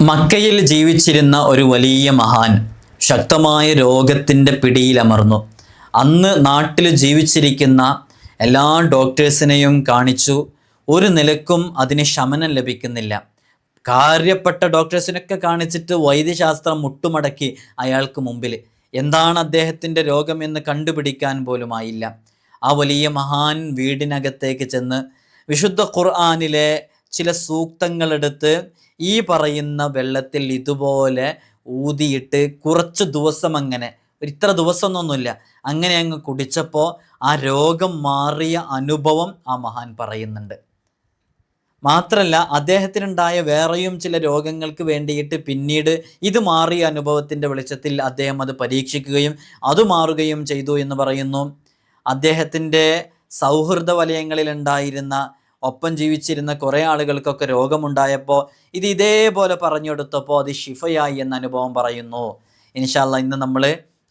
മക്കയിൽ ജീവിച്ചിരുന്ന ഒരു വലിയ മഹാൻ ശക്തമായ രോഗത്തിന്റെ പിടിയിലമർന്നു അന്ന് നാട്ടിൽ ജീവിച്ചിരിക്കുന്ന എല്ലാ ഡോക്ടേഴ്സിനെയും കാണിച്ചു. ഒരു നിലക്കും അതിന് ശമനം ലഭിക്കുന്നില്ല. കാര്യപ്പെട്ട ഡോക്ടേഴ്സിനൊക്കെ കാണിച്ചിട്ട് വൈദ്യശാസ്ത്രം മുട്ടുമടക്കി അയാൾക്ക് മുമ്പിൽ. എന്താണ് അദ്ദേഹത്തിന്റെ രോഗമെന്ന് കണ്ടുപിടിക്കാൻ പോലുമായില്ല. ആ വലിയ മഹാൻ വീടിനകത്തേക്ക് ചെന്ന് വിശുദ്ധ ഖുർആാനിലെ ചില സൂക്തങ്ങളെടുത്ത് ഈ പറയുന്ന വെള്ളത്തിൽ ഇതുപോലെ ഊതിയിട്ട് കുറച്ച് ദിവസം അങ്ങനെ ഇത്ര ദിവസമൊന്നുമില്ല അങ്ങനെ അങ്ങ് കുടിച്ചപ്പോൾ ആ രോഗം മാറിയ അനുഭവം ആ മഹാൻ പറയുന്നുണ്ട്. മാത്രമല്ല അദ്ദേഹത്തിനുണ്ടായ വേറെയും ചില രോഗങ്ങൾക്ക് വേണ്ടിയിട്ട് പിന്നീട് ഇത് മാറിയ അനുഭവത്തിന്റെ വെളിച്ചത്തിൽ അദ്ദേഹം അത് പരീക്ഷിക്കുകയും അത് മാറുകയും ചെയ്തു എന്ന് പറയുന്നു. അദ്ദേഹത്തിന്റെ സൗഹൃദ വലയങ്ങളിൽ ഉണ്ടായിരുന്ന ഒപ്പം ജീവിച്ചിരുന്ന കുറേ ആളുകൾക്കൊക്കെ രോഗമുണ്ടായപ്പോൾ ഇത് ഇതേപോലെ പറഞ്ഞു കൊടുത്തപ്പോൾ അത് ഷിഫയായി എന്ന അനുഭവം പറയുന്നു. ഇൻഷാല്ല ഇന്ന് നമ്മൾ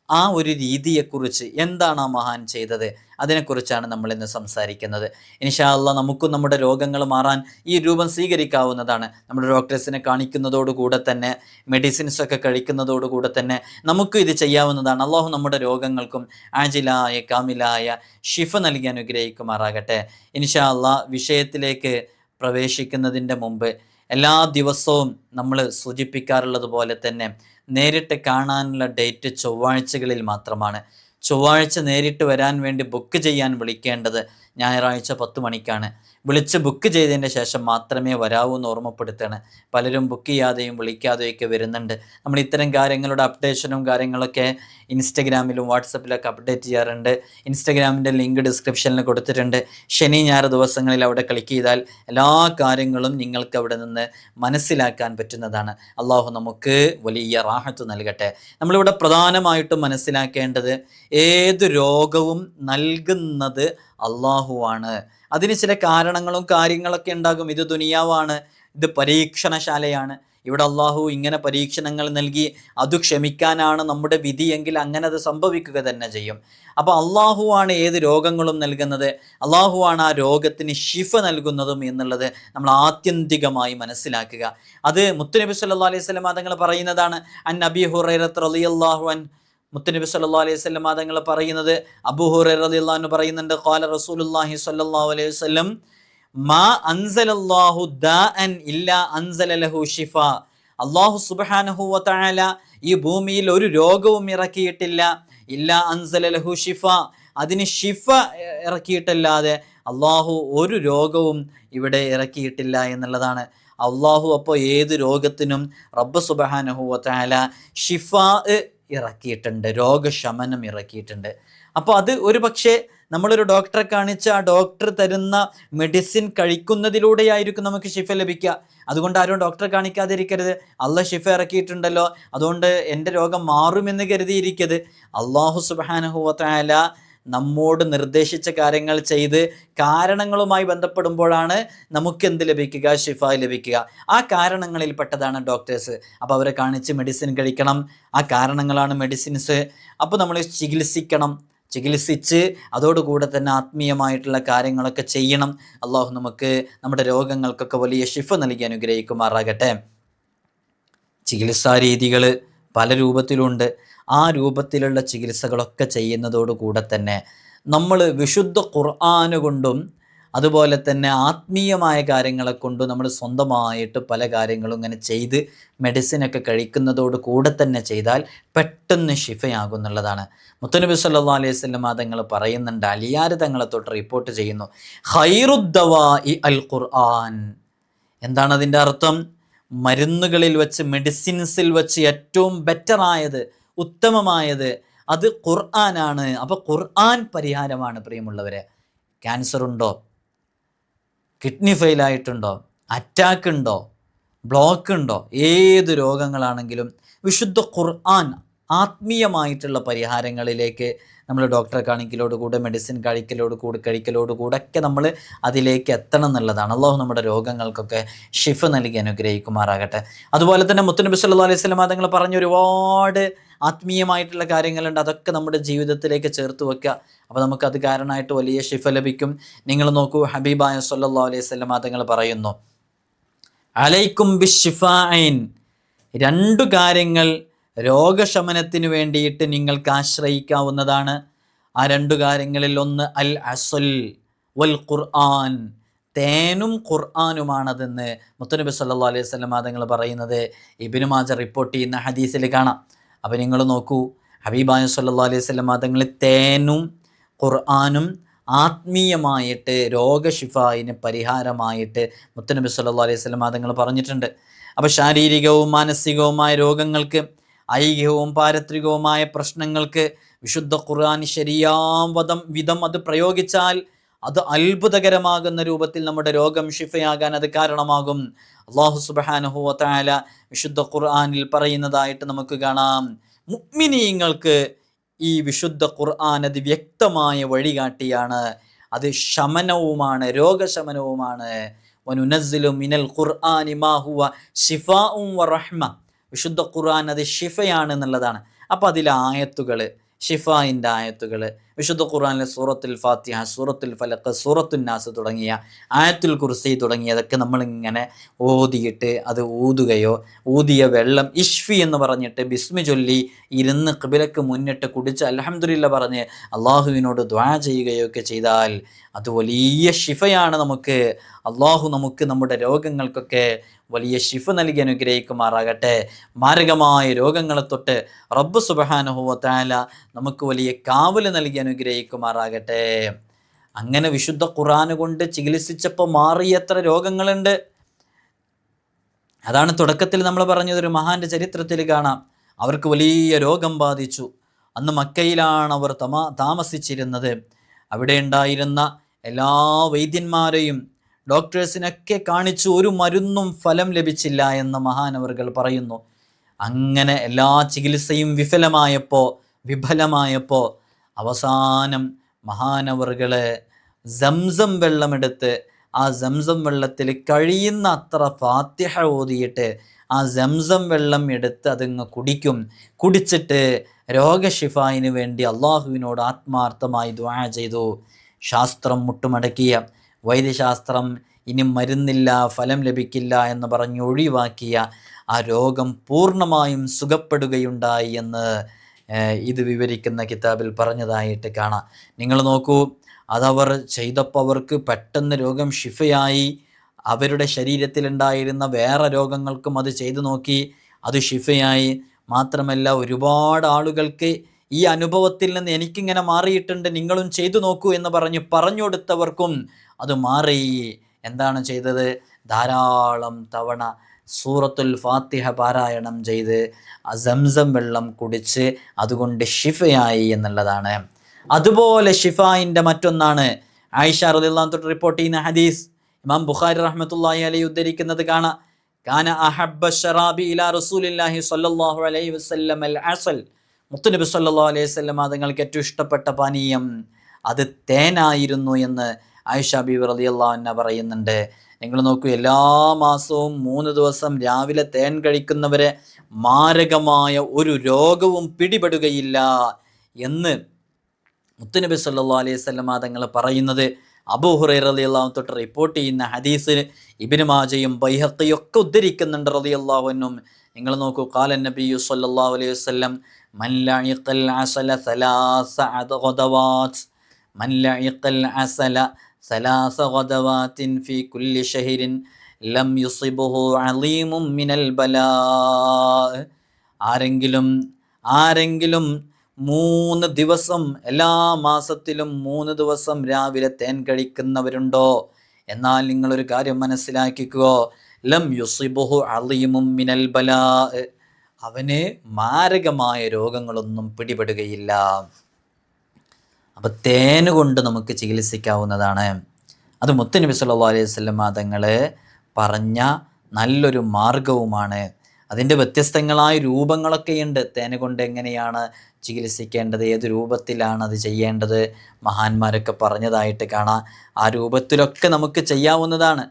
ആ ഒരു രീതിയെക്കുറിച്ച് എന്താണ് ആ മഹാൻ ചെയ്തത്? അതിനെക്കുറിച്ചാണ് നമ്മൾ ഇന്ന് സംസാരിക്കുന്നത്. ഇൻഷാല്ല നമുക്കും നമ്മുടെ രോഗങ്ങൾ മാറാൻ ഈ രൂപം സ്വീകരിക്കാവുന്നതാണ്. നമ്മുടെ ഡോക്ടേഴ്സിനെ കാണിക്കുന്നതോടുകൂടെ തന്നെ മെഡിസിൻസ് ഒക്കെ കഴിക്കുന്നതോടുകൂടെ തന്നെ നമുക്കും ഇത് ചെയ്യാവുന്നതാണ്. അള്ളാഹു നമ്മുടെ രോഗങ്ങൾക്കും ആജിലായ കാമിലായ ഷിഫ നൽകി അനുഗ്രഹിക്കുമാറാകട്ടെ. ഇൻഷാല്ല വിഷയത്തിലേക്ക് പ്രവേശിക്കുന്നതിന്റെ മുമ്പ് എല്ലാ ദിവസവും നമ്മൾ സൂചിപ്പിക്കാറുള്ളത് പോലെ തന്നെ നേരിട്ട് കാണാനുള്ള ഡേറ്റ് ചൊവ്വാഴ്ചകളിൽ മാത്രമാണ്. ചൊവ്വാഴ്ച നേരിട്ട് വരാൻ വേണ്ടി ബുക്ക് ചെയ്യാൻ വിളിക്കേണ്ടത് ഞായറാഴ്ച പത്ത് മണിക്കാണ്. വിളിച്ച് ബുക്ക് ചെയ്തതിന് ശേഷം മാത്രമേ വരാവൂ എന്ന് ഓർമ്മപ്പെടുത്താണ്. പലരും ബുക്ക് ചെയ്യാതെയും വിളിക്കാതെയൊക്കെ വരുന്നുണ്ട്. നമ്മൾ ഇത്തരം കാര്യങ്ങളുടെ അപ്ഡേഷനും കാര്യങ്ങളൊക്കെ ഇൻസ്റ്റഗ്രാമിലും വാട്സപ്പിലൊക്കെ അപ്ഡേറ്റ് ചെയ്യാറുണ്ട്. ഇൻസ്റ്റഗ്രാമിന്റെ ലിങ്ക് ഡിസ്ക്രിപ്ഷനിൽ കൊടുത്തിട്ടുണ്ട്. ശനി ഞായർ ദിവസങ്ങളിൽ അവിടെ ക്ലിക്ക് ചെയ്താൽ എല്ലാ കാര്യങ്ങളും നിങ്ങൾക്ക് അവിടെ നിന്ന് മനസ്സിലാക്കാൻ പറ്റുന്നതാണ്. അള്ളാഹു നമുക്ക് വലിയ റാഹത്ത് നൽകട്ടെ. നമ്മളിവിടെ പ്രധാനമായിട്ടും മനസ്സിലാക്കേണ്ടത് ഏത് രോഗവും നൽകുന്നത് അള്ളാഹുവാണ്. അതിന് ചില കാരണങ്ങളും കാര്യങ്ങളൊക്കെ ഉണ്ടാകും. ഇത് ദുനിയാവാണ്. ഇത് പരീക്ഷണശാലയാണ്. ഇവിടെ അള്ളാഹു ഇങ്ങനെ പരീക്ഷണങ്ങൾ നൽകി അത് ക്ഷമിക്കാനാണ് നമ്മുടെ വിധിയെങ്കിൽ അങ്ങനെ അത് സംഭവിക്കുക തന്നെ ചെയ്യും. അപ്പോൾ അള്ളാഹുവാണ് ഏത് രോഗങ്ങളും നൽകുന്നത്. അള്ളാഹുവാണ് ആ രോഗത്തിന് ഷിഫ നൽകുന്നതും എന്നുള്ളത് നമ്മൾ ആത്യന്തികമായി മനസ്സിലാക്കുക. അത് മുത്തുനബി സല്ലാ അലൈഹി സ്വലം തങ്ങൾ പറയുന്നതാണ് അൻ നബി ഹുറൈറത്ത് റളിയല്ലാഹു അൻ മുത്തനബി സല്ലാ അലൈഹി സ്വലം തങ്ങൾ പറയുന്നത് അബുഹുറു പറയുന്നുണ്ട് ഖാല റസൂലുല്ലാഹി സ്വല്ലല്ലാഹു അലൈഹി വസല്ലം മാ അൻസലല്ലാഹു ദാഅൻ ഇല്ലാ അൻസല ലഹു ഷിഫ അള്ളാഹു സുബ്ഹാനഹു വതആല ഈ ഭൂമിയിൽ ഒരു രോഗവും ഇറക്കിയിട്ടില്ല. ഇല്ലാ അൻസല ലഹു ഷിഫ അതിന് ഷിഫ ഇറക്കിയിട്ടല്ലാതെ അള്ളാഹു ഒരു രോഗവും ഇവിടെ ഇറക്കിയിട്ടില്ല എന്നുള്ളതാണ്. അള്ളാഹു അപ്പോൾ ഏത് രോഗത്തിനും റബ്ബ് സുബ്ഹാനഹു വതആല ഷിഫ ഇറക്കിയിട്ടുണ്ട് രോഗശമനം ഇറക്കിയിട്ടുണ്ട്. അപ്പോൾ അത് ഒരു പക്ഷേ നമ്മളൊരു ഡോക്ടറെ കാണിച്ച് ആ ഡോക്ടർ തരുന്ന മെഡിസിൻ കഴിക്കുന്നതിലൂടെയായിരിക്കും നമുക്ക് ഷിഫ ലഭിക്കുക. അതുകൊണ്ട് ആരും ഡോക്ടറെ കാണിക്കാതിരിക്കരുത്. അല്ല ഷിഫ ഇറക്കിയിട്ടുണ്ടല്ലോ. അതുകൊണ്ട് എന്റെ രോഗം മാറുമെന്ന് കരുതിയിരിക്കരുത്. അള്ളാഹു സുബാനഹുവല നമ്മോട് നിർദ്ദേശിച്ച കാര്യങ്ങൾ ചെയ്ത് കാരണങ്ങളുമായി ബന്ധപ്പെടുമ്പോഴാണ് നമുക്ക് എന്ത് ലഭിക്കുക? ഷിഫ ലഭിക്കുക. ആ കാരണങ്ങളിൽ പെട്ടതാണ് ഡോക്ടേഴ്സ്. അപ്പോൾ അവരെ കാണിച്ച് മെഡിസിൻ കഴിക്കണം. ആ കാരണങ്ങളാണ് മെഡിസിൻസ്. അപ്പോൾ നമ്മൾ ചികിത്സിക്കണം. ചികിത്സിച്ച് അതോടുകൂടെ തന്നെ ആത്മീയമായിട്ടുള്ള കാര്യങ്ങളൊക്കെ ചെയ്യണം. അള്ളാഹു നമുക്ക് നമ്മുടെ രോഗങ്ങൾക്കൊക്കെ വലിയ ഷിഫ നൽകി അനുഗ്രഹിക്കുമാറാകട്ടെ. ചികിത്സാ രീതികൾ പല രൂപത്തിലുണ്ട്. ആ രൂപത്തിലുള്ള ചികിത്സകളൊക്കെ ചെയ്യുന്നതോടുകൂടെ തന്നെ നമ്മൾ വിശുദ്ധ ഖുർആാന് കൊണ്ടും അതുപോലെ തന്നെ ആത്മീയമായ കാര്യങ്ങളെ കൊണ്ടും നമ്മൾ സ്വന്തമായിട്ട് പല കാര്യങ്ങളും ഇങ്ങനെ ചെയ്ത് മെഡിസിനൊക്കെ കഴിക്കുന്നതോട് കൂടെ തന്നെ ചെയ്താൽ പെട്ടെന്ന് ഷിഫയാകും എന്നുള്ളതാണ്. മുത്തനബി സല്ലാ അലൈഹി സ്വലം തങ്ങൾ പറയുന്നുണ്ട് അലിയാർ തങ്ങളെ തൊട്ട് റിപ്പോർട്ട് ചെയ്യുന്നു ഹൈറുദ്ദവാ ഇ അൽ ഖുർആൻ. എന്താണ് അതിന്റെ അർത്ഥം? മരുന്നുകളിൽ വെച്ച് മെഡിസിൻസിൽ വെച്ച് ഏറ്റവും ബെറ്ററായത് ഉത്തമമായത് അത് ഖുർആനാണ്. അപ്പോൾ ഖുർആൻ പരിഹാരമാണ് പ്രിയമുള്ളവരെ. ക്യാൻസർ ഉണ്ടോ? കിഡ്നി ഫെയിലായിട്ടുണ്ടോ അറ്റാക്ക് ഉണ്ടോ? ബ്ലോക്ക് ഉണ്ടോ? ഏത് രോഗങ്ങളാണെങ്കിലും വിശുദ്ധ ഖുർആൻ ആത്മീയമായിട്ടുള്ള പരിഹാരങ്ങളിലേക്ക് നമ്മൾ ഡോക്ടറെ കാണിക്കലോട് കൂടെ മെഡിസിൻ കഴിക്കലോട് കൂടെ കഴിക്കലോട് കൂടെ ഒക്കെ നമ്മൾ അതിലേക്ക് എത്തണം എന്നുള്ളതാണ്. അള്ളാഹു നമ്മുടെ രോഗങ്ങൾക്കൊക്കെ ഷിഫ് നൽകി അനുഗ്രഹിക്കുമാറാകട്ടെ. അതുപോലെ തന്നെ മുത്തനബി സല്ലാ അലൈഹി സ്വലം തങ്ങൾ പറഞ്ഞ ഒരുപാട് ആത്മീയമായിട്ടുള്ള കാര്യങ്ങളുണ്ട്. അതൊക്കെ നമ്മുടെ ജീവിതത്തിലേക്ക് ചേർത്ത് വെക്കുക. അപ്പോൾ നമുക്ക് അത് കാരണമായിട്ട് വലിയ ഷിഫ ലഭിക്കും. നിങ്ങൾ നോക്കൂ ഹബീബായ സല്ലാ അലൈഹി സ്വലം തങ്ങൾ പറയുന്നു അലൈക്കും ബിഷിഫൈൻ രണ്ടു കാര്യങ്ങൾ രോഗശമനത്തിന് വേണ്ടിയിട്ട് നിങ്ങൾക്ക് ആശ്രയിക്കാവുന്നതാണ്. ആ രണ്ടു കാര്യങ്ങളിൽ ഒന്ന് അൽ അസുൽ വൽ ഖുർആൻ. തേനും ഖുർആാനുമാണതെന്ന് മുത്തനബി സല്ലാ അലൈഹി സ്വലം തങ്ങൾ പറയുന്നത്. ഇബിനു മാജ റിപ്പോർട്ട് ചെയ്യുന്ന ഹദീസിൽ കാണാം. അപ്പോൾ നിങ്ങൾ നോക്കൂ ഹബീബായ സല്ലാ അലൈഹി സ്വലം തങ്ങൾ തേനും ഖുർആാനും ആത്മീയമായിട്ട് രോഗശിഫായിന് പരിഹാരമായിട്ട് മുത്തനബി സല്ലാ അലൈഹി സ്വലം തങ്ങൾ പറഞ്ഞിട്ടുണ്ട്. അപ്പോൾ ശാരീരികവും മാനസികവുമായ രോഗങ്ങൾക്ക് ഐഹികവും പാരത്രികവുമായ പ്രശ്നങ്ങൾക്ക് വിശുദ്ധ ഖുർആൻ ശരിയാവതം വിധം അത് പ്രയോഗിച്ചാൽ അത് അത്ഭുതകരമാകുന്ന രൂപത്തിൽ നമ്മുടെ രോഗം ഷിഫയാകാൻ അത് കാരണമാകും. അള്ളാഹു സുബാനുഹുവല വിശുദ്ധ ഖുർആാനിൽ പറയുന്നതായിട്ട് നമുക്ക് കാണാം. മുഗ്മിനീങ്ങൾക്ക് ഈ വിശുദ്ധ ഖുർആൻ അത് വ്യക്തമായ വഴികാട്ടിയാണ്. അത് ശമനവുമാണ് രോഗശമനവുമാണ്. വനുനസ്സിലും മിനൽ ഖുർആാനി മാഹുവ ഷിഫാഉം വറഹ്മ വിശുദ്ധ ഖുർആൻ അത് ഷിഫയാണ് എന്നുള്ളതാണ് അപ്പോൾ അതിലെ ആയത്തുകൾ ഷിഫായിന്റെ ആയത്തുകൾ വിശുദ്ധ ഖുർആാനിലെ സൂറത്തുൽ ഫാത്തിഹ സൂറത്തുൽ ഫലക്ക് സൂറത്തുൽ നാസ് തുടങ്ങിയ ആയത്തുൽ കുർസി തുടങ്ങിയതൊക്കെ നമ്മളിങ്ങനെ ഓതിയിട്ട് അത് ഊതുകയോ ഊതിയ വെള്ളം ഇഷ്ഫി എന്ന് പറഞ്ഞിട്ട് ബിസ്മി ചൊല്ലി ഇരുന്ന് കിബിലക്ക് മുന്നിട്ട് കുടിച്ച് അലഹമുല്ല പറഞ്ഞ് അള്ളാഹുവിനോട് ദ്വാ ചെയ്യുകയോ ഒക്കെ ചെയ്താൽ അത് വലിയ ഷിഫയാണ് നമുക്ക്. അള്ളാഹു നമുക്ക് നമ്മുടെ രോഗങ്ങൾക്കൊക്കെ വലിയ ഷിഫ നൽകി അനുഗ്രഹിക്കുമാറാകട്ടെ. മാരകമായ രോഗങ്ങളെ തൊട്ട് റബ്ബ് സുബഹാനുഹുവത്താല നമുക്ക് വലിയ കാവൽ നൽകി അനുഗ്രഹിക്കുമാറാകട്ടെ. അങ്ങനെ വിശുദ്ധ ഖുറാന് കൊണ്ട് ചികിത്സിച്ചപ്പോൾ മാറിയ എത്ര രോഗങ്ങളുണ്ട്. അതാണ് തുടക്കത്തിൽ നമ്മൾ പറഞ്ഞത് ഒരു മഹാന്റെ ചരിത്രത്തിൽ കാണാം. അവർക്ക് വലിയ രോഗം ബാധിച്ചു. അന്ന് മക്കയിലാണ് അവർ തമാ താമസിച്ചിരുന്നത്. അവിടെ ഉണ്ടായിരുന്ന എല്ലാ വൈദ്യന്മാരെയും ഡോക്ടേഴ്സിനൊക്കെ കാണിച്ചു ഒരു മരുന്നും ഫലം ലഭിച്ചില്ല എന്ന് മഹാനവറുകൾ പറയുന്നു. അങ്ങനെ എല്ലാ ചികിത്സയും വിഫലമായപ്പോൾ വിഫലമായപ്പോൾ അവസാനം മഹാനവറുകളെ സംസം വെള്ളമെടുത്ത് ആ സംസം വെള്ളത്തിൽ കഴിയുന്ന അത്ര ഫാത്തിഹ ഓതിയിട്ട് ആ സംസം വെള്ളം എടുത്ത് അതങ്ങ് കുടിക്കും. കുടിച്ചിട്ട് രോഗശിഫായിന് വേണ്ടി അള്ളാഹുവിനോട് ആത്മാർത്ഥമായി ദ്വാ ചെയ്തു. ശാസ്ത്രം മുട്ടുമടക്കിയ. വൈദ്യശാസ്ത്രം ഇനി മരുന്നില്ല ഫലം ലഭിക്കില്ല എന്ന് പറഞ്ഞ് ഒഴിവാക്കിയ ആ രോഗം പൂർണമായും സുഖപ്പെടുകയുണ്ടായി എന്ന് ഇത് വിവരിക്കുന്ന കിതാബിൽ പറഞ്ഞതായിട്ട് കാണാം. നിങ്ങൾ നോക്കൂ അതവർ ചെയ്തപ്പോൾ അവർക്ക് പെട്ടെന്ന് രോഗം ഷിഫയായി. അവരുടെ ശരീരത്തിലുണ്ടായിരുന്ന വേറെ രോഗങ്ങൾക്കും അത് ചെയ്തു നോക്കി അത് ഷിഫയായി. മാത്രമല്ല ഒരുപാട് ആളുകൾക്ക് ഈ അനുഭവത്തിൽ നിന്ന് എനിക്കിങ്ങനെ മാറിയിട്ടുണ്ട് നിങ്ങളും ചെയ്തു നോക്കൂ എന്ന് പറഞ്ഞ് പറഞ്ഞു കൊടുത്തവർക്കും അത് മാറി. എന്താണ് ചെയ്തത്? ധാരാളം തവണ സൂറത്തുൽ ഫാത്തിഹ പാരായണം ചെയ്ത് അസംസം വെള്ളം കുടിച്ച് അതുകൊണ്ട് ഷിഫയായി എന്നുള്ളതാണ്. അതുപോലെ ഷിഫായിന്റെ മറ്റൊന്നാണ് ആയിഷ റദിള്ളാൻ തൊട്ട് റിപ്പോർട്ട് ചെയ്യുന്ന ഹദീസ്. ഇമാം ബുഖാരി റഹ്മത്തുള്ളാഹി അലൈഹി ഉദ്ധരിക്കുന്നത് കാണാം. അഹബ്ബ ഷറാബി ഇലാ റസൂലില്ലാഹി സ്വല്ലല്ലാഹു അലൈഹി വസല്ലം അൽ അസൽ. മുത്തുനബി സല്ലല്ലാഹു അലൈഹി വസല്ലം തങ്ങൾക്ക് ഏറ്റവും ഇഷ്ടപ്പെട്ട പാനീയം അത് തേനായിരുന്നു എന്ന് ആയിഷ ബീബി റളിയല്ലാഹു അൻഹ പറയുന്നുണ്ട്. നിങ്ങൾ നോക്കൂ എല്ലാ മാസവും മൂന്ന് ദിവസം രാവിലെ തേൻ കഴിക്കുന്നവരെ മാരകമായ ഒരു രോഗവും പിടിപെടുകയില്ല എന്ന് മുത്തുനബി സല്ലാ അലൈഹി സ്വലമ തങ്ങൾ പറയുന്നത്. അബൂ ഹുറൈർ അലി അള്ളാഹു തൊട്ട് റിപ്പോർട്ട് ചെയ്യുന്ന ഹദീസിന് ഇബിന് മാജയും ബൈഹത്തയും ഒക്കെ ഉദ്ധരിക്കുന്നുണ്ട് റലി അള്ളാഹുനും നിങ്ങൾ നോക്കൂ കാലൻ നബിയു സല്ലല്ലാഹു അലൈഹി വസല്ലം മൻ ലഇഖൽ അസല സലാസ ഗദവാത്തിൻ ഫീ കുല്ലി ഷഹരിൻ ലം യുസിബുഹു അലീമും മിനൽ ബലാ. ആരെങ്കിലും ആരെങ്കിലും മൂന്ന് ദിവസം എല്ലാ മാസത്തിലും മൂന്ന് ദിവസം രാവിലെ തേൻ കഴിക്കുന്നവരുണ്ടോ? എന്നാൽ നിങ്ങളൊരു കാര്യം മനസ്സിലാക്കിക്കുക ലം യുസിബുഹു അലീമും മിനൽ ബലാ. അവന് മാരകമായ രോഗങ്ങളൊന്നും പിടിപെടുകയില്ല. അപ്പം തേന് കൊണ്ട് നമുക്ക് ചികിത്സിക്കാവുന്നതാണ്. അത് മുത്തനബി സല്ലാ അലൈഹി വസല്ലം തങ്ങൾ പറഞ്ഞ നല്ലൊരു മാർഗവുമാണ്. അതിന്റെ വ്യത്യസ്തങ്ങളായ രൂപങ്ങളൊക്കെയുണ്ട്. തേനെ കൊണ്ട് എങ്ങനെയാണ് ചികിത്സിക്കേണ്ടത്? ഏത് രൂപത്തിലാണ് അത് ചെയ്യേണ്ടത്? മഹാന്മാരൊക്കെ പറഞ്ഞതായിട്ട് കാണാം. ആ രൂപത്തിലൊക്കെ നമുക്ക് ചെയ്യാവുന്നതാണ്.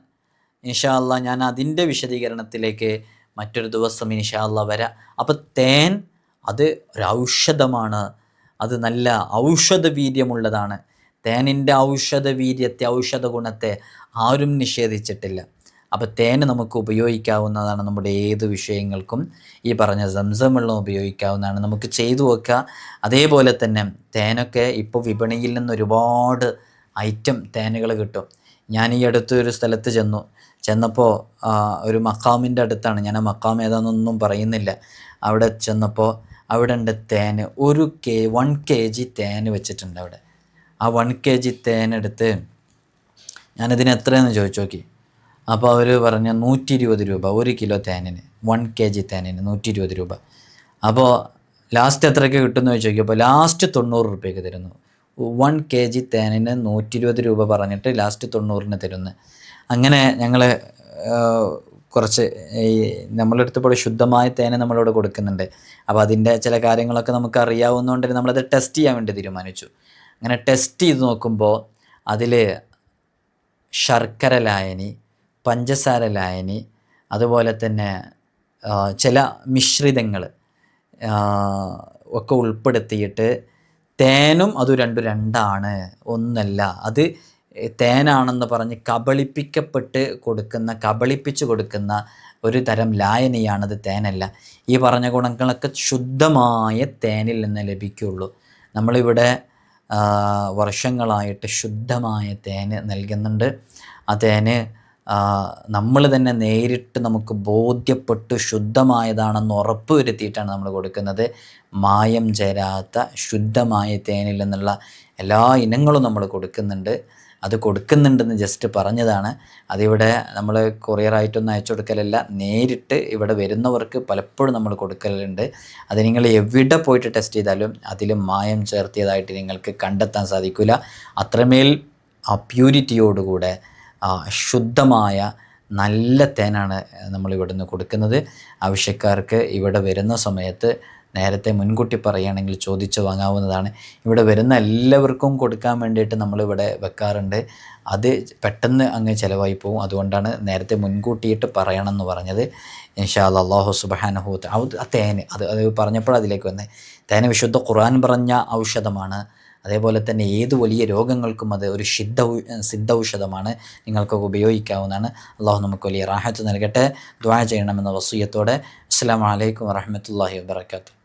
ഇൻഷാ അല്ല ഞാൻ അതിന്റെ വിശദീകരണത്തിലേക്ക് മറ്റൊരു ദിവസം ഇൻഷാ അല്ല വരാം. അപ്പോൾ തേൻ അത് ഒരു ഔഷധമാണ്. അത് നല്ല ഔഷധ വീര്യമുള്ളതാണ് തേനിന്റെ ഔഷധ വീര്യത്തെ ഔഷധ ഗുണത്തെ ആരും നിഷേധിച്ചിട്ടില്ല. അപ്പോൾ തേൻ നമുക്ക് ഉപയോഗിക്കാവുന്നതാണ് നമ്മുടെ ഏത് വിഷയങ്ങൾക്കും. ഈ പറഞ്ഞ സംസം വെള്ളം ഉപയോഗിക്കാവുന്നതാണ്. നമുക്ക് ചെയ്തു വെക്കുക. അതേപോലെ തന്നെ തേനൊക്കെ ഇപ്പോൾ വിപണിയിൽ നിന്ന് ഒരുപാട് ഐറ്റം തേനുകൾ കിട്ടും. ഞാൻ ഈ അടുത്ത് ഒരു സ്ഥലത്ത് ചെന്നു. ചെന്നപ്പോൾ ഒരു മക്കാമിന്റെ അടുത്താണ്. ഞാൻ ആ മക്കാം ഏതാണെന്നൊന്നും പറയുന്നില്ല. അവിടെ ചെന്നപ്പോൾ അവിടെ ഉണ്ട് തേന്. ഒരു കെ വൺ കെ ജി തേന് വെച്ചിട്ടുണ്ട് അവിടെ. ആ വൺ കെ ജി തേനെടുത്ത് ഞാനിതിന് എത്രയെന്ന് ചോദിച്ചു നോക്കി. അപ്പോൾ അവർ പറഞ്ഞ നൂറ്റി ഇരുപത് രൂപ ഒരു കിലോ തേനിന്. വൺ കെ ജി തേനിന് നൂറ്റി ഇരുപത് രൂപ. അപ്പോൾ ലാസ്റ്റ് എത്രയ്ക്ക് കിട്ടുമെന്ന് ചോദിച്ചു നോക്കിയപ്പോൾ ലാസ്റ്റ് തൊണ്ണൂറ് റുപ്യക്ക് തരുന്നു. വൺ കെ ജി തേനിന് നൂറ്റി ഇരുപത് രൂപ പറഞ്ഞിട്ട് ലാസ്റ്റ് തൊണ്ണൂറിന് തരുന്നു. അങ്ങനെ ഞങ്ങൾ കുറച്ച് ഈ നമ്മളെടുത്ത് പോലെ ശുദ്ധമായ തേനെ നമ്മളോട് കൊടുക്കുന്നുണ്ട്. അപ്പോൾ അതിന്റെ ചില കാര്യങ്ങളൊക്കെ നമുക്ക് അറിയാവുന്നതുകൊണ്ട് തന്നെ നമ്മളത് ടെസ്റ്റ് ചെയ്യാൻ വേണ്ടി തീരുമാനിച്ചു. അങ്ങനെ ടെസ്റ്റ് ചെയ്ത് നോക്കുമ്പോൾ അതിൽ ശർക്കര ലായനി പഞ്ചസാര ലായനി അതുപോലെ തന്നെ ചില മിശ്രിതങ്ങൾ ഒക്കെ ഉൾപ്പെടുത്തിയിട്ട് തേനും അത് രണ്ടും രണ്ടാണ് ഒന്നല്ല. അത് തേനാണെന്ന് പറഞ്ഞ് കബളിപ്പിക്കപ്പെട്ട് കൊടുക്കുന്ന കബളിപ്പിച്ച് കൊടുക്കുന്ന ഒരു തരം ലായനിയാണത് തേനല്ല. ഈ പറഞ്ഞ ഗുണങ്ങളൊക്കെ ശുദ്ധമായ തേനിൽ നിന്ന് ലഭിക്കുകയുള്ളൂ നമ്മളിവിടെ വർഷങ്ങളായിട്ട് ശുദ്ധമായ തേന് നൽകുന്നുണ്ട്. ആ തേന് നമ്മൾ തന്നെ നേരിട്ട് നമുക്ക് ബോധ്യപ്പെട്ട് ശുദ്ധമായതാണെന്ന് ഉറപ്പ് വരുത്തിയിട്ടാണ് നമ്മൾ കൊടുക്കുന്നത്. മായം ചേരാത്ത ശുദ്ധമായ തേനിൽ നിന്നുള്ള എല്ലാ ഇനങ്ങളും നമ്മൾ കൊടുക്കുന്നുണ്ട്. അത് കൊടുക്കുന്നുണ്ടെന്ന് ജസ്റ്റ് പറഞ്ഞതാണ്. അതിവിടെ നമ്മൾ കൊറിയറായിട്ടൊന്നും അയച്ചു കൊടുക്കലല്ല. നേരിട്ട് ഇവിടെ വരുന്നവർക്ക് പലപ്പോഴും നമ്മൾ കൊടുക്കലുണ്ട്. അത് നിങ്ങൾ എവിടെ പോയിട്ട് ടെസ്റ്റ് ചെയ്താലും അതിൽ മായം ചേർത്തിയതായിട്ട് നിങ്ങൾക്ക് കണ്ടെത്താൻ സാധിക്കില്ല അത്രമേൽ പ്യൂരിറ്റിയോടുകൂടെ ശുദ്ധമായ നല്ല തേനാണ് നമ്മൾ ഇവിടുന്ന് കൊടുക്കുന്നത്. ആവശ്യക്കാർക്ക് ഇവിടെ വരുന്ന സമയത്ത് നേരത്തെ മുൻകൂട്ടി പറയുകയാണെങ്കിൽ ചോദിച്ച് വാങ്ങാവുന്നതാണ്. ഇവിടെ വരുന്ന എല്ലാവർക്കും കൊടുക്കാൻ വേണ്ടിയിട്ട് നമ്മളിവിടെ വെക്കാറുണ്ട്. അത് പെട്ടെന്ന് അങ്ങ് ചിലവായി പോകും അതുകൊണ്ടാണ് നേരത്തെ മുൻകൂട്ടിയിട്ട് പറയണം എന്ന് പറഞ്ഞത് ഇൻഷാ അള്ളാഹു സുബാനഹു ആ തേന്. അത് അത് പറഞ്ഞപ്പോൾ അതിലേക്ക് വന്നേ. തേന് വിശുദ്ധ ഖുർആൻ പറഞ്ഞ ഔഷധമാണ്. അതേപോലെ തന്നെ ഏത് വലിയ രോഗങ്ങൾക്കും അത് ഒരു സിദ്ധ ഔഷധമാണ്. നിങ്ങൾക്കൊക്കെ ഉപയോഗിക്കാവുന്നതാണ്. അള്ളാഹു നമുക്ക് വലിയ റാഹത്ത് നൽകട്ടെ. ദ്വാ ചെയ്യണമെന്ന വസൂയത്തോടെ. അസ്സാം വലൈക്കും വറഹമത്തല്ലാഹി വാബർക്കാത്തു